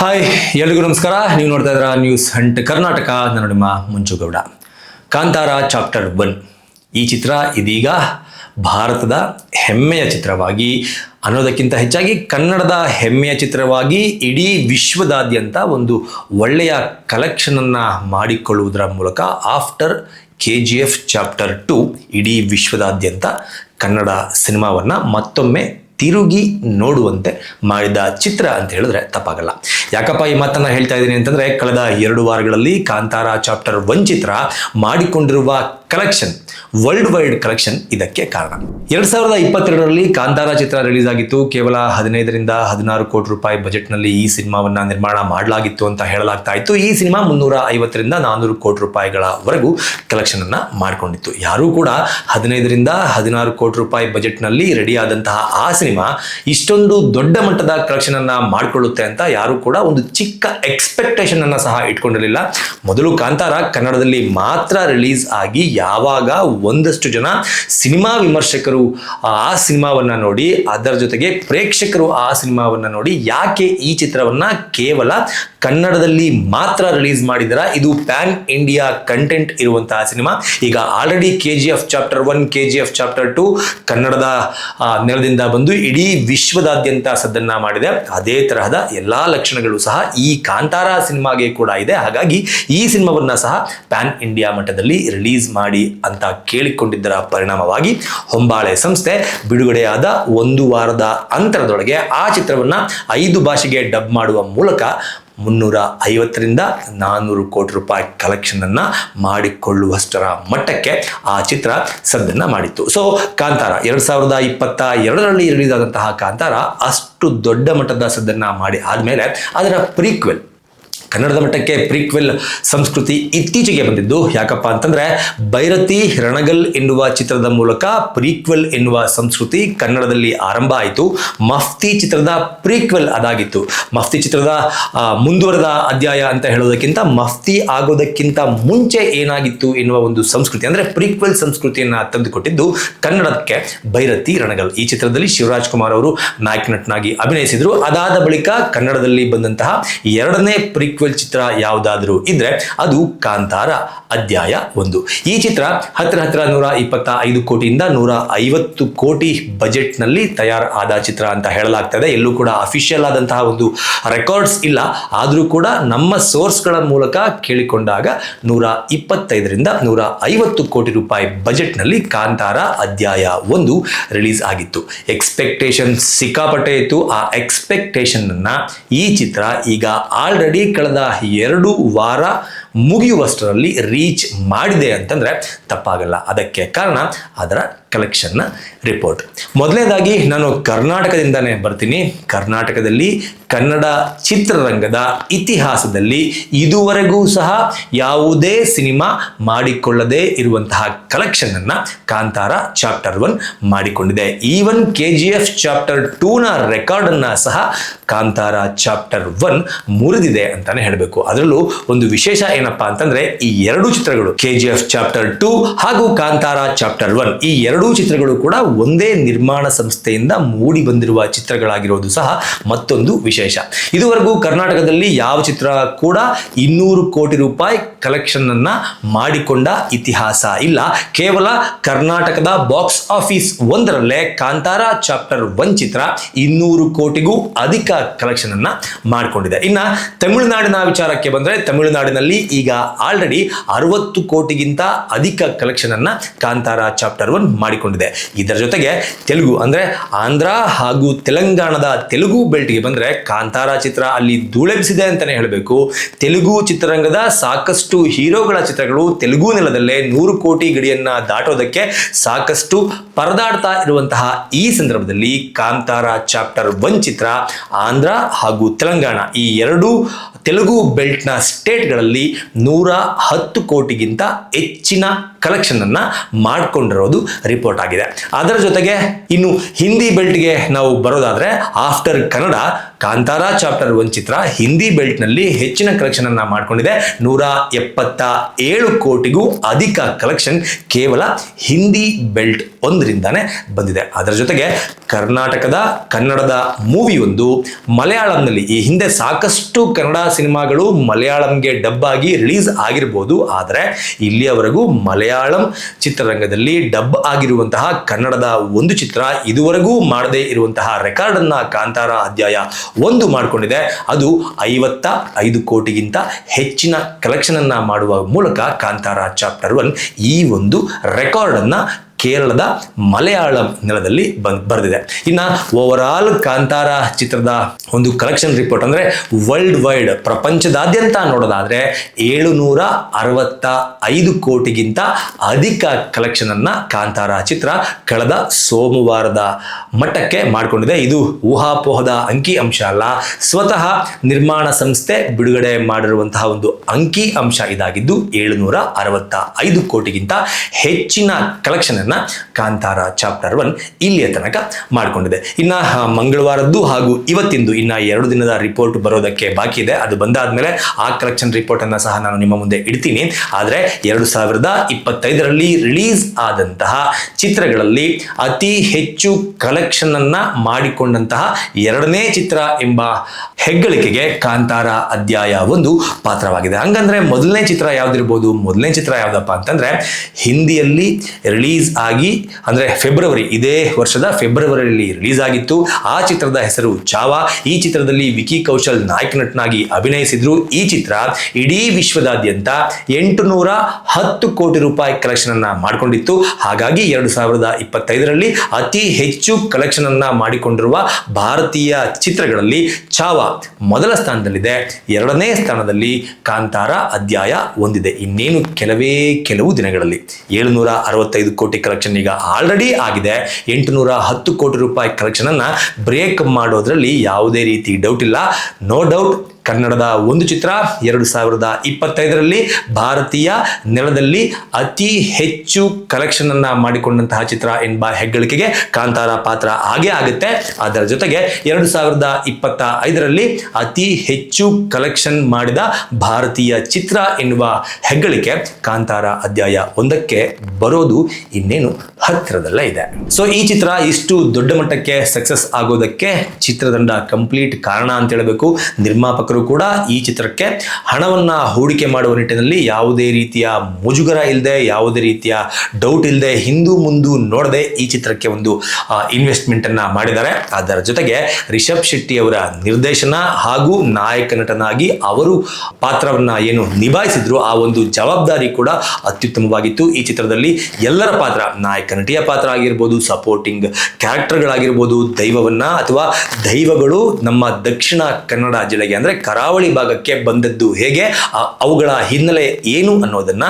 Hi ಎಲ್ರಿಗೂ ನಮಸ್ಕಾರ. ನೀವು ನೋಡ್ತಾ ಇದ್ದೀರಾ ನ್ಯೂಸ್ ಹಂಟ್ ಕರ್ನಾಟಕ. ನಾನು ನಿಮ್ಮ ಮುಂಚುಗೌಡ ಕಾಂತಾರ ಚಾಪ್ಟರ್ ಒನ್ ಈ ಚಿತ್ರ ಇದೀಗ ಭಾರತದ ಹೆಮ್ಮೆಯ ಚಿತ್ರವಾಗಿ, ಅನ್ನೋದಕ್ಕಿಂತ ಹೆಚ್ಚಾಗಿ ಕನ್ನಡದ ಹೆಮ್ಮೆಯ ಚಿತ್ರವಾಗಿ, ಇಡೀ ವಿಶ್ವದಾದ್ಯಂತ ಒಂದು ಒಳ್ಳೆಯ ಕಲೆಕ್ಷನನ್ನು ಮಾಡಿಕೊಳ್ಳುವುದರ ಮೂಲಕ after K G F chapter two ಇಡೀ ವಿಶ್ವದಾದ್ಯಂತ ಕನ್ನಡ ಸಿನಿಮಾವನ್ನು ಮತ್ತೊಮ್ಮೆ ತಿರುಗಿ ನೋಡುವಂತೆ ಮಾಡಿದ ಚಿತ್ರ ಅಂತ ಹೇಳಿದ್ರೆ ತಪ್ಪಾಗಲ್ಲ. ಯಾಕಪ್ಪ ಈ ಮಾತನ್ನ ಹೇಳ್ತಾ ಇದ್ದೀನಿ ಅಂತಂದ್ರೆ, ಕಳೆದ ಎರಡು ವಾರಗಳಲ್ಲಿ ಕಾಂತಾರ ಚಾಪ್ಟರ್ ಒನ್ ಚಿತ್ರ ಮಾಡಿಕೊಂಡಿರುವ ಕಲೆಕ್ಷನ್ ವರ್ಲ್ಡ್ ವೈಡ್ ಕಲೆಕ್ಷನ್ ಇದಕ್ಕೆ ಕಾರಣ. ಎರಡ್ ಸಾವಿರದ ಇಪ್ಪತ್ತೆರಡರಲ್ಲಿ ಕಾಂತಾರ ಚಿತ್ರ ರಿಲೀಸ್ ಆಗಿತ್ತು ಕೇವಲ ಹದಿನೈದರಿಂದ ಹದಿನಾರು ಕೋಟಿ ರೂಪಾಯಿ ಬಜೆಟ್ನಲ್ಲಿ ಈ ಸಿನಿಮಾವನ್ನ ನಿರ್ಮಾಣ ಮಾಡಲಾಗಿತ್ತು ಅಂತ ಹೇಳಲಾಗ್ತಾ ಇತ್ತು. ಈ ಸಿನಿಮಾ ಮುನ್ನೂರ ಐವತ್ತರಿಂದ ನಾನ್ನೂರು ಕೋಟಿ ರೂಪಾಯಿಗಳವರೆಗೂ ಕಲೆಕ್ಷನ್ ಅನ್ನ ಮಾಡಿಕೊಂಡಿತ್ತು. ಯಾರೂ ಕೂಡ ಹದಿನೈದರಿಂದ ಹದಿನಾರು ಕೋಟಿ ರೂಪಾಯಿ ಬಜೆಟ್ನಲ್ಲಿ ರೆಡಿ ಆದಂತಹ ಆ ಸಿನಿಮಾ ಇಷ್ಟೊಂದು ದೊಡ್ಡ ಮಟ್ಟದ ಕಲೆಕ್ಷನ್ ಅನ್ನ ಮಾಡಿಕೊಳ್ಳುತ್ತೆ ಅಂತ ಯಾರು ಕೂಡ ಒಂದು ಚಿಕ್ಕ ಎಕ್ಸ್ಪೆಕ್ಟೇಷನ್ ಅನ್ನ ಸಹ ಇಟ್ಕೊಂಡಿರಲಿಲ್ಲ. ಮೊದಲು ಕಾಂತಾರ ಕನ್ನಡದಲ್ಲಿ ಮಾತ್ರ ರಿಲೀಸ್ ಆಗಿ ಯಾವಾಗ ಒಂದಷ್ಟು ಜನ ಸಿನಿಮಾ ವಿಮರ್ಶಕರು ಆ ಸಿನಿಮಾವನ್ನು ನೋಡಿ, ಅದರ ಜೊತೆಗೆ ಪ್ರೇಕ್ಷಕರು ಆ ಸಿನಿಮಾವನ್ನು ನೋಡಿ ಯಾಕೆ ಈ ಚಿತ್ರವನ್ನ ಕೇವಲ ಕನ್ನಡದಲ್ಲಿ ಮಾತ್ರ ರಿಲೀಸ್ ಮಾಡಿದರ? ಇದು ಪ್ಯಾನ್ ಇಂಡಿಯಾ ಕಂಟೆಂಟ್ ಇರುವಂತಹ ಸಿನಿಮಾ. ಈಗ already K G F chapter one K G F chapter two ಕನ್ನಡದ ನೆಲದಿಂದ ಬಂದು ಇಡೀ ವಿಶ್ವದಾದ್ಯಂತ ಸದ್ದನ್ನ ಮಾಡಿದೆ. ಅದೇ ತರಹದ ಎಲ್ಲಾ ಲಕ್ಷಣಗಳು ಸಹ ಈ ಕಾಂತಾರ ಸಿನಿಮಾಗೆ ಕೂಡ ಇದೆ. ಹಾಗಾಗಿ ಈ ಸಿನಿಮಾವನ್ನ ಸಹ ಪ್ಯಾನ್ ಇಂಡಿಯಾ ಮಟ್ಟದಲ್ಲಿ ರಿಲೀಸ್ ಮಾಡಿ ಅಂತ ಕೇಳಿಕೊಂಡಿದ್ದರ ಪರಿಣಾಮವಾಗಿ ಹೊಂಬಾಳೆ ಸಂಸ್ಥೆ ಬಿಡುಗಡೆಯಾದ ಒಂದು ವಾರದ ಅಂತರದೊಳಗೆ ಆ ಚಿತ್ರವನ್ನ ಐದು ಭಾಷೆಗೆ ಡಬ್ ಮಾಡುವ ಮೂಲಕ ಮುನ್ನೂರ ಐವತ್ತರಿಂದ ನಾನ್ನೂರು ಕೋಟಿ ರೂಪಾಯಿ ಕಲೆಕ್ಷನನ್ನು ಮಾಡಿಕೊಳ್ಳುವಷ್ಟರ ಮಟ್ಟಕ್ಕೆ ಆ ಚಿತ್ರ ಸದ್ದನ್ನ ಮಾಡಿತ್ತು. ಸೊ ಕಾಂತಾರ ಎರಡು ಸಾವಿರದ ಇಪ್ಪತ್ತ ಎರಡರಲ್ಲಿ ರಿಲೀಸ್ ಆದಂತಹ ಕಾಂತಾರ ಅಷ್ಟು ದೊಡ್ಡ ಮಟ್ಟದ ಸದ್ದನ್ನ ಮಾಡಿ ಆದಮೇಲೆ ಅದರ ಪ್ರೀಕ್ವೆಲ್ ಕನ್ನಡದ ಮಟ್ಟಕ್ಕೆ ಪ್ರೀಕ್ವೆಲ್ ಸಂಸ್ಕೃತಿ ಇತ್ತೀಚೆಗೆ ಬಂದಿದ್ದು. ಯಾಕಪ್ಪ ಅಂತಂದ್ರೆ ಭೈರತಿ ರಣಗಲ್ ಎನ್ನುವ ಚಿತ್ರದ ಮೂಲಕ ಪ್ರೀಕ್ವೆಲ್ ಎನ್ನುವ ಸಂಸ್ಕೃತಿ ಕನ್ನಡದಲ್ಲಿ ಆರಂಭ ಆಯಿತು. ಮಫ್ತಿ ಚಿತ್ರದ ಪ್ರೀಕ್ವೆಲ್ ಅದಾಗಿತ್ತು. ಮಫ್ತಿ ಚಿತ್ರದ ಮುಂದುವರೆದ ಅಧ್ಯಾಯ ಅಂತ ಹೇಳೋದಕ್ಕಿಂತ ಮಫ್ತಿ ಆಗೋದಕ್ಕಿಂತ ಮುಂಚೆ ಏನಾಗಿತ್ತು ಎನ್ನುವ ಒಂದು ಸಂಸ್ಕೃತಿ, ಅಂದ್ರೆ ಪ್ರೀಕ್ವೆಲ್ ಸಂಸ್ಕೃತಿಯನ್ನ ತಂದುಕೊಟ್ಟಿದ್ದು ಕನ್ನಡಕ್ಕೆ ಭೈರತಿ ರಣಗಲ್. ಈ ಚಿತ್ರದಲ್ಲಿ ಶಿವರಾಜ್ ಕುಮಾರ್ ಅವರು ನಾಯಕ ನಟನಾಗಿ ಅಭಿನಯಿಸಿದ್ರು. ಅದಾದ ಬಳಿಕ ಕನ್ನಡದಲ್ಲಿ ಬಂದಂತಹ ಎರಡನೇ ಪ್ರೀಕ್ವೆಲ್ ಚಿತ್ರ ಯಾವುದಾದ್ರೂ ಇದ್ರೆ ಅದು ಕಾಂತಾರ ಅಧ್ಯಾಯ ಒಂದು. ಈ ಚಿತ್ರ ಹತ್ರ ಹತ್ರ ನೂರ ಇಪ್ಪತ್ತ ಐದು ಕೋಟಿಯಿಂದ ನೂರ ಐವತ್ತು ಕೋಟಿ ಬಜೆಟ್ನಲ್ಲಿ ತಯಾರ ಆದ ಚಿತ್ರ ಅಂತ ಹೇಳಲಾಗ್ತದೆ. ಎಲ್ಲೂ ಕೂಡ ಅಫಿಷಿಯಲ್ ಆದಂತಹ ಒಂದು ರೆಕಾರ್ಡ್ಸ್ ಇಲ್ಲ. ಆದರೂ ಕೂಡ ನಮ್ಮ ಸೋರ್ಸ್ಗಳ ಮೂಲಕ ಕೇಳಿಕೊಂಡಾಗ ನೂರ ಇಪ್ಪತ್ತೈದರಿಂದ ನೂರ ಐವತ್ತು ಕೋಟಿ ರೂಪಾಯಿ ಬಜೆಟ್ನಲ್ಲಿ ಕಾಂತಾರ ಅಧ್ಯಾಯ ಒಂದು ರಿಲೀಸ್ ಆಗಿತ್ತು. ಎಕ್ಸ್ಪೆಕ್ಟೇಷನ್ ಸಿಕ್ಕಾಪಟ್ಟೆ ಇತ್ತು. ಆ ಎಕ್ಸ್ಪೆಕ್ಟೇಷನ್ ಈ ಚಿತ್ರ ಈಗ ಆಲ್ರೆಡಿ ಎರಡು ವಾರ ಮುಗಿಯುವಷ್ಟರಲ್ಲಿ ರೀಚ್ ಮಾಡಿದೆ ಅಂತಂದರೆ ತಪ್ಪಾಗಲ್ಲ. ಅದಕ್ಕೆ ಕಾರಣ ಅದರ ಕಲೆಕ್ಷನ್ನ ರಿಪೋರ್ಟ್ ಮೊದಲನೇದಾಗಿ ನಾನು ಕರ್ನಾಟಕದಿಂದನೇ ಬರ್ತೀನಿ. ಕರ್ನಾಟಕದಲ್ಲಿ ಕನ್ನಡ ಚಿತ್ರರಂಗದ ಇತಿಹಾಸದಲ್ಲಿ ಇದುವರೆಗೂ ಸಹ ಯಾವುದೇ ಸಿನಿಮಾ ಮಾಡಿಕೊಳ್ಳದೇ ಇರುವಂತಹ ಕಲೆಕ್ಷನನ್ನು ಕಾಂತಾರ ಚಾಪ್ಟರ್ ಒನ್ ಮಾಡಿಕೊಂಡಿದೆ. Even K G F chapter ಟೂನ ರೆಕಾರ್ಡನ್ನು ಸಹ ಕಾಂತಾರ ಚಾಪ್ಟರ್ ಒನ್ ಮುರಿದಿದೆ ಅಂತಲೇ ಹೇಳಬೇಕು. ಅದರಲ್ಲೂ ಒಂದು ವಿಶೇಷ ಏನಪ್ಪಾ ಅಂತಂದ್ರೆ ಈ ಎರಡು ಚಿತ್ರಗಳು K G F chapter two ಹಾಗೂ ಕಾಂತಾರ ಚಾಪ್ಟರ್ ಒನ್ ಈ ಎರಡೂ ಚಿತ್ರಗಳು ಕೂಡ ಒಂದೇ ನಿರ್ಮಾಣ ಸಂಸ್ಥೆಯಿಂದ ಮೂಡಿ ಬಂದಿರುವ ಚಿತ್ರಗಳಾಗಿರೋದು ಸಹ ಮತ್ತೊಂದು ವಿಶೇಷ. ಇದುವರೆಗೂ ಕರ್ನಾಟಕದಲ್ಲಿ ಯಾವ ಚಿತ್ರ ಕೂಡ ಇನ್ನೂರು ಕೋಟಿ ರೂಪಾಯಿ ಕಲೆಕ್ಷನ್ ಅನ್ನ ಮಾಡಿಕೊಂಡ ಇತಿಹಾಸ. ಇಲ್ಲ, ಕೇವಲ ಕರ್ನಾಟಕದ ಬಾಕ್ಸ್ ಆಫೀಸ್ ಒಂದರಲ್ಲೇ ಕಾಂತಾರ ಚಾಪ್ಟರ್ ಒನ್ ಚಿತ್ರ ಇನ್ನೂರು ಕೋಟಿಗೂ ಅಧಿಕ ಕಲೆಕ್ಷನ್ ಅನ್ನ ಮಾಡಿಕೊಂಡಿದೆ. ಇನ್ನ ತಮಿಳುನಾಡಿನ ವಿಚಾರಕ್ಕೆ ಬಂದ್ರೆ ತಮಿಳುನಾಡಿನಲ್ಲಿ ಈಗ ಆಲ್ರೆಡಿ ಅರವತ್ತು ಕೋಟಿಗಿಂತ ಅಧಿಕ ಕಲೆಕ್ಷನ್ ಅನ್ನ ಕಾಂತಾರ ಚಾಪ್ಟರ್ ಒನ್ ಮಾಡಿಕೊಂಡಿದೆ. ಇದರ ಜೊತೆಗೆ ತೆಲುಗು ಅಂದ್ರೆ ಆಂಧ್ರ ಹಾಗೂ ತೆಲಂಗಾಣದ ತೆಲುಗು ಬೆಲ್ಟ್ಗೆ ಬಂದ್ರೆ ಕಾಂತಾರ ಚಿತ್ರ ಅಲ್ಲಿ ಧೂಳೆಬ್ಬಿಸಿದೆ ಅಂತಾನೆ ಹೇಳಬೇಕು. ತೆಲುಗು ಚಿತ್ರರಂಗದ ಸಾಕಷ್ಟು ಹೀರೋಗಳ ಚಿತ್ರಗಳು ತೆಲುಗು ನೆಲದಲ್ಲೇ ನೂರು ಕೋಟಿ ಗಡಿಯನ್ನ ದಾಟೋದಕ್ಕೆ ಸಾಕಷ್ಟು ಪರದಾಡ್ತಾ ಇರುವಂತಹ ಈ ಸಂದರ್ಭದಲ್ಲಿ ಕಾಂತಾರ ಚಾಪ್ಟರ್ ಒನ್ ಚಿತ್ರ ಆಂಧ್ರ ಹಾಗೂ ತೆಲಂಗಾಣ ಈ ಎರಡು ತೆಲುಗು ಬೆಲ್ಟ್ನ ಸ್ಟೇಟ್ಗಳಲ್ಲಿ ನೂರ ಹತ್ತು ಕೋಟಿಗಿಂತ ಹೆಚ್ಚಿನ ಕಲೆಕ್ಷನ್ ಅನ್ನ ಮಾಡಿಕೊಂಡಿರೋದು ರಿಪೋರ್ಟ್ ಆಗಿದೆ. ಅದರ ಜೊತೆಗೆ ಇನ್ನು ಹಿಂದಿ ಬೆಲ್ಟ್ಗೆ ನಾವು ಬರೋದಾದ್ರೆ after Kannada Kantara chapter one ಚಿತ್ರ ಹಿಂದಿ ಬೆಲ್ಟ್ನಲ್ಲಿ ಹೆಚ್ಚಿನ ಕಲೆಕ್ಷನ್ ಅನ್ನ ಮಾಡಿಕೊಂಡಿದೆ. ನೂರ ಎಪ್ಪತ್ತ ಏಳು ಕೋಟಿಗೂ ಅಧಿಕ ಕಲೆಕ್ಷನ್ ಕೇವಲ ಹಿಂದಿ ಬೆಲ್ಟ್ ಒಂದರಿಂದಾನೇ ಬಂದಿದೆ. ಅದರ ಜೊತೆಗೆ ಕರ್ನಾಟಕದ ಕನ್ನಡದ ಮೂವಿ ಒಂದು ಮಲಯಾಳಂನಲ್ಲಿ, ಈ ಹಿಂದೆ ಸಾಕಷ್ಟು ಕನ್ನಡ ಸಿನಿಮಾಗಳು ಮಲಯಾಳಂಗೆ ಡಬ್ ಆಗಿ ರಿಲೀಸ್ ಆಗಿರ್ಬೋದು, ಆದರೆ ಇಲ್ಲಿಯವರೆಗೂ ಮಲಯಾಳಂ ಚಿತ್ರರಂಗದಲ್ಲಿ ಡಬ್ ಆಗಿರುವಂತಹ ಕನ್ನಡದ ಒಂದು ಚಿತ್ರ ಇದುವರೆಗೂ ಮಾಡದೇ ಇರುವಂತಹ ರೆಕಾರ್ಡ್ ಅನ್ನ ಕಾಂತಾರ ಅಧ್ಯಾಯ ಒಂದು ಮಾಡಿಕೊಂಡಿದೆ. ಅದು ಐವತ್ತ ಐದು ಕೋಟಿಗಿಂತ ಹೆಚ್ಚಿನ ಕಲೆಕ್ಷನ್ ಅನ್ನ ಮಾಡುವ ಮೂಲಕ ಕಾಂತಾರ ಚಾಪ್ಟರ್ ಒನ್ ಈ ಒಂದು ರೆಕಾರ್ಡ್ ಅನ್ನ ಕೇರಳದ ಮಲಯಾಳಂ ನೆಲದಲ್ಲಿ ಬಂದ್ ಬರೆದಿದೆ. ಇನ್ನು ಓವರ್ ಆಲ್ ಕಾಂತಾರ ಚಿತ್ರದ ಒಂದು ಕಲೆಕ್ಷನ್ ರಿಪೋರ್ಟ್ ಅಂದರೆ ವರ್ಲ್ಡ್ ವೈಡ್ ಪ್ರಪಂಚದಾದ್ಯಂತ ನೋಡೋದಾದರೆ ಏಳುನೂರ ಅರವತ್ತ ಐದು ಕೋಟಿಗಿಂತ ಅಧಿಕ ಕಲೆಕ್ಷನನ್ನು ಕಾಂತಾರ ಚಿತ್ರ ಕಳೆದ ಸೋಮವಾರದ ಮಟ್ಟಕ್ಕೆ ಮಾಡಿಕೊಂಡಿದೆ. ಇದು ಊಹಾಪೋಹದ ಅಂಕಿ ಅಂಶ ಅಲ್ಲ, ಸ್ವತಃ ನಿರ್ಮಾಣ ಸಂಸ್ಥೆ ಬಿಡುಗಡೆ ಮಾಡಿರುವಂತಹ ಒಂದು ಅಂಕಿ ಅಂಶ ಇದಾಗಿದ್ದು ಏಳುನೂರ ಅರವತ್ತ ಐದು ಕೋಟಿಗಿಂತ ಹೆಚ್ಚಿನ ಕಲೆಕ್ಷನ್ ಅನ್ನ ಕಾಂತಾರ ಚಾಪ್ಟರ್ ಒನ್ ಇಲ್ಲಿಯ ತನಕ ಮಾಡಿಕೊಂಡಿದೆ. ಇನ್ನ ಮಂಗಳವಾರದ್ದು ಹಾಗೂ ಇವತ್ತಿಂದು ಇನ್ನ ಎರಡು ದಿನದ ರಿಪೋರ್ಟ್ ಬರೋದಕ್ಕೆ ಬಾಕಿ ಇದೆ. ಅದು ಬಂದಾದ್ಮೇಲೆ ಆ ಕಲೆಕ್ಷನ್ ರಿಪೋರ್ಟ್ ಅನ್ನ ಸಹ ನಾನು ನಿಮ್ಮ ಮುಂದೆ ಇಡ್ತೀನಿ. ಆದರೆ ಎರಡು ಸಾವಿರದ ಇಪ್ಪತ್ತೈದರಲ್ಲಿ ರಿಲೀಸ್ ಆದಂತಹ ಚಿತ್ರಗಳಲ್ಲಿ ಅತಿ ಹೆಚ್ಚು ಕಲೆಕ್ಷನನ್ನು ಮಾಡಿಕೊಂಡಂತಹ ಎರಡನೇ ಚಿತ್ರ ಎಂಬ ಹೆಗ್ಗಳಿಕೆಗೆ ಕಾಂತಾರ ಅಧ್ಯಾಯ ಒಂದು ಪಾತ್ರವಾಗಿದೆ. ಹಂಗಂದ್ರೆ ಮೊದಲನೇ ಚಿತ್ರ ಯಾವ್ದಿರ್ಬೋದು? ಮೊದಲನೇ ಚಿತ್ರ ಯಾವ್ದಪ್ಪ ಅಂತಂದ್ರೆ, ಹಿಂದಿಯಲ್ಲಿ ರಿಲೀಸ್ ಆಗಿ, ಅಂದ್ರೆ ಫೆಬ್ರವರಿ, ಇದೇ ವರ್ಷದ ಫೆಬ್ರವರಿಯಲ್ಲಿ ರಿಲೀಸ್ ಆಗಿತ್ತು. ಆ ಚಿತ್ರದ ಹೆಸರು ಚಾವಾ. ಈ ಚಿತ್ರದಲ್ಲಿ ವಿಕಿ ಕೌಶಲ್ ನಾಯಕ ನಟನಾಗಿ ಅಭಿನಯಿಸಿದ್ರು. ಈ ಚಿತ್ರ ಇಡೀ ವಿಶ್ವದಾದ್ಯಂತ ಎಂಟು ನೂರ ಹತ್ತು ಕೋಟಿ ರೂಪಾಯಿ ಕಲೆಕ್ಷನ್ ಅನ್ನ ಮಾಡಿಕೊಂಡಿತ್ತು. ಹಾಗಾಗಿ ಎರಡು ಸಾವಿರದ ಇಪ್ಪತ್ತೈದರಲ್ಲಿ ಅತಿ ಹೆಚ್ಚು ಕಲೆಕ್ಷನ್ ಅನ್ನ ಮಾಡಿಕೊಂಡಿರುವ ಭಾರತೀಯ ಚಿತ್ರಗಳಲ್ಲಿ ಚಾವಾ ಮೊದಲ ಸ್ಥಾನದಲ್ಲಿದೆ. ಎರಡನೇ ಸ್ಥಾನದಲ್ಲಿ ಕಾಂತಾರ ಅಧ್ಯಾಯ ಹೊಂದಿದೆ ಇನ್ನೇನು ಕೆಲವೇ ಕೆಲವು ದಿನಗಳಲ್ಲಿ. ಏಳುನೂರ ಅರವತ್ತೈದು ಕೋಟಿ ಕಲೆಕ್ಷನ್ ಈಗ ಆಲ್ರೆಡಿ ಆಗಿದೆ. ಎಂಟುನೂರ ಹತ್ತು ಕೋಟಿ ರೂಪಾಯಿ ಕಲೆಕ್ಷನ್ ಅನ್ನ ಬ್ರೇಕ್ ಮಾಡೋದ್ರಲ್ಲಿ ಯಾವುದೇ ರೀತಿ ಡೌಟ್ ಇಲ್ಲ. ನೋ ಡೌಟ್ ಕನ್ನಡದ ಒಂದು ಚಿತ್ರ ಎರಡು ಸಾವಿರದ ಇಪ್ಪತ್ತೈದರಲ್ಲಿ ಭಾರತೀಯ ನೆಲದಲ್ಲಿ ಅತಿ ಹೆಚ್ಚು ಕಲೆಕ್ಷನ್ ಅನ್ನ ಮಾಡಿಕೊಂಡಂತಹ ಚಿತ್ರ ಎಂಬ ಹೆಗ್ಗಳಿಕೆಗೆ ಕಾಂತಾರ ಪಾತ್ರ ಹಾಗೆ ಆಗುತ್ತೆ. ಅದರ ಜೊತೆಗೆ ಎರಡು ಸಾವಿರದ ಇಪ್ಪತ್ತ ಐದರಲ್ಲಿ ಅತಿ ಹೆಚ್ಚು ಕಲೆಕ್ಷನ್ ಮಾಡಿದ ಭಾರತೀಯ ಚಿತ್ರ ಎನ್ನುವ ಹೆಗ್ಗಳಿಕೆ ಕಾಂತಾರ ಅಧ್ಯಾಯ ಒಂದಕ್ಕೆ ಬರೋದು ಇನ್ನೇನು ಹತ್ತಿರದಲ್ಲೇ ಇದೆ. ಸೊ ಈ ಚಿತ್ರ ಇಷ್ಟು ದೊಡ್ಡ ಮಟ್ಟಕ್ಕೆ ಸಕ್ಸಸ್ ಆಗೋದಕ್ಕೆ ಚಿತ್ರದಂಡ ಕಂಪ್ಲೀಟ್ ಕಾರಣ ಅಂತ ಹೇಳಬೇಕು. ನಿರ್ಮಾಪಕರು ಕೂಡ ಈ ಚಿತ್ರಕ್ಕೆ ಹಣವನ್ನ ಹೂಡಿಕೆ ಮಾಡುವ ನಿಟ್ಟಿನಲ್ಲಿ ಯಾವುದೇ ರೀತಿಯ ಮುಜುಗರ ಇಲ್ಲದೆ ಯಾವುದೇ ರೀತಿಯ ಡೌಟ್ ಇಲ್ಲದೆ ಹಿಂದೂ ಮುಂದು ನೋಡದೆ ಈ ಚಿತ್ರಕ್ಕೆ ಒಂದು ಇನ್ವೆಸ್ಟ್ಮೆಂಟ್ ಅನ್ನ ಮಾಡಿದ್ದಾರೆ. ಅದರ ಜೊತೆಗೆ ರಿಷಬ್ ಶೆಟ್ಟಿ ಅವರ ನಿರ್ದೇಶನ ಹಾಗೂ ನಾಯಕ ನಟನಾಗಿ ಅವರು ಪಾತ್ರವನ್ನ ಏನು ನಿಭಾಯಿಸಿದ್ರು, ಆ ಒಂದು ಜವಾಬ್ದಾರಿ ಕೂಡ ಅತ್ಯುತ್ತಮವಾಗಿತ್ತು. ಈ ಚಿತ್ರದಲ್ಲಿ ಎಲ್ಲರ ಪಾತ್ರ ನಾಯಕ ನಟಿಯ ಪಾತ್ರ ಆಗಿರ್ಬೋದು ಸಪೋರ್ಟಿಂಗ್ ಕ್ಯಾರೆಕ್ಟರ್ಗಳಾಗಿರ್ಬೋದು ದೈವವನ್ನ ಅಥವಾ ದೈವಗಳು ನಮ್ಮ ದಕ್ಷಿಣ ಕನ್ನಡ ಜಿಲ್ಲೆಗೆ ಅಂದ್ರೆ ಕರಾವಳಿ ಭಾಗಕ್ಕೆ ಬಂದದ್ದು ಹೇಗೆ? ಅವುಗಳ ಹಿನ್ನೆಲೆ ಏನು ಅನ್ನೋದನ್ನ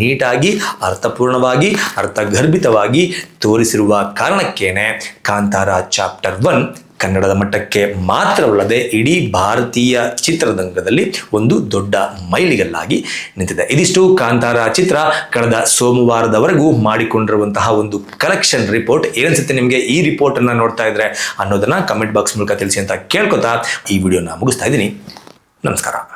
ನೀಟಾಗಿ, ಅರ್ಥಪೂರ್ಣವಾಗಿ, ಅರ್ಥಗರ್ಭಿತವಾಗಿ ತೋರಿಸಿರುವ ಕಾರಣಕ್ಕೇನೆ ಕಾಂತಾರ ಚಾಪ್ಟರ್ ಒನ್ ಕನ್ನಡದ ಮಟ್ಟಕ್ಕೆ ಮಾತ್ರವಲ್ಲದೆ ಇಡೀ ಭಾರತೀಯ ಚಿತ್ರರಂಗದಲ್ಲಿ ಒಂದು ದೊಡ್ಡ ಮೈಲಿಗಲ್ಲಾಗಿ ನಿಂತಿದೆ. ಇದಿಷ್ಟು ಕಾಂತಾರ ಚಿತ್ರ ಕಳೆದ ಸೋಮವಾರದವರೆಗೂ ಮಾಡಿಕೊಂಡಿರುವಂತಹ ಒಂದು ಕಲೆಕ್ಷನ್ ರಿಪೋರ್ಟ್ ಏನನ್ಸುತ್ತೆ ನಿಮಗೆ ಈ ರಿಪೋರ್ಟನ್ನು ನೋಡ್ತಾ ಇದ್ರೆ ಅನ್ನೋದನ್ನ ಕಮೆಂಟ್ ಬಾಕ್ಸ್ ಮೂಲಕ ತಿಳಿಸಿ ಅಂತ ಕೇಳ್ಕೊತಾ ಈ ವಿಡಿಯೋನ ಮುಗಿಸ್ತಾ ಇದ್ದೀನಿ. なんですから。